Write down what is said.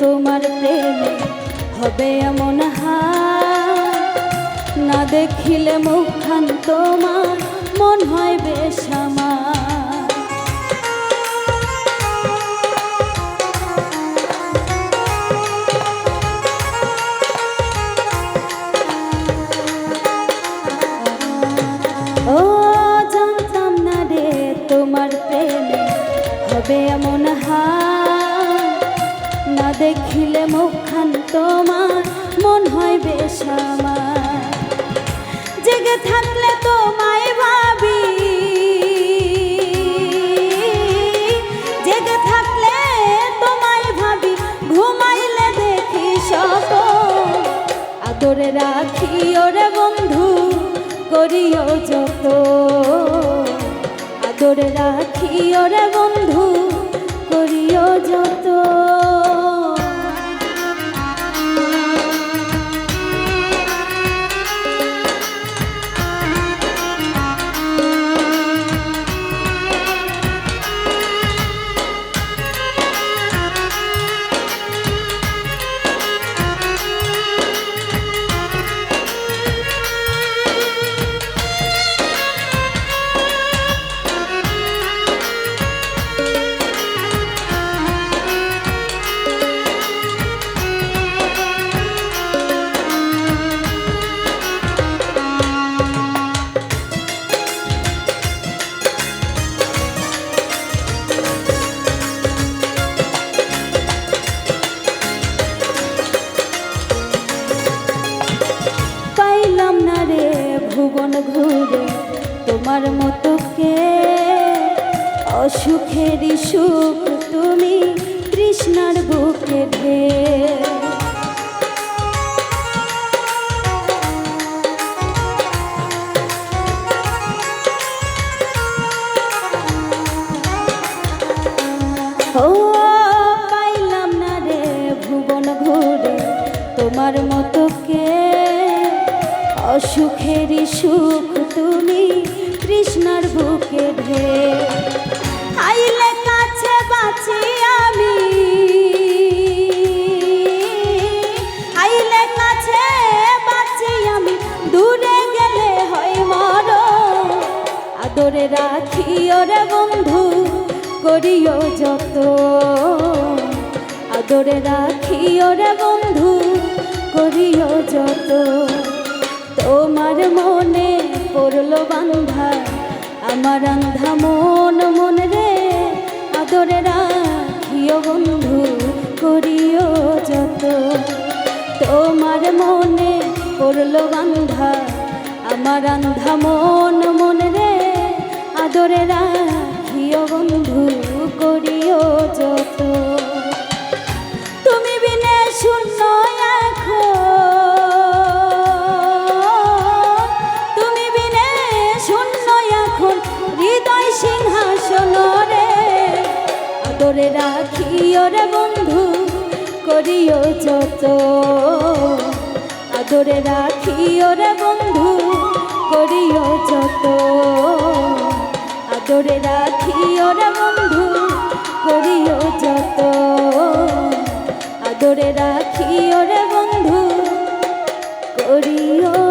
তোমার প্রেমে হবে এমন হাল না দেখিলে মুখখান তোমার মন হয় বেশ ও জানতাম না রে তোমার প্রেমে হবে এমন না দেখিলে মুখখান তোমার, মন হয় বেশ আমার। জেগে থাকলে তোমায় ভাবি। জেগে থাকলে তোমায় ভাবি, ঘুমাইলে দেখি সব আদরে রাখি ওরে বন্ধু, করিও যত। আদরে রাখি ওরে বন্ধু, করিও যত। তোমার মতো কে? অসুখেরই সুখ তুমি তৃষ্ণার বুকে ঢে ও না সুখ কৃষ্ণার বুকে ঢে আইলে কাছে বাঁচি আমি। আইলে কাছে বাঁচি আমি। দূরে গেলে হয় মর আদরে রাখি ওরে বন্ধু, করিও যত আদরে রাখি ওরে বন্ধু, করিও যত তোমার মনে পড়ল বান্ধা আমার আন্ধা মন মন রে আদরে রাখিও বন্ধু, করিও যত। তোমার মনে পড়ল বান্ধা, আমার আন্ধা মন মন রে আদরে রাখিও বন্ধু, করিও যত। তোরে রাখিও রে বন্ধু, করিও যত। আদরে রাখিও রে বন্ধু, করিও যত। আদরে রাখিও রে বন্ধু, করিও যত। আদরে রাখিও রে বন্ধু, করিও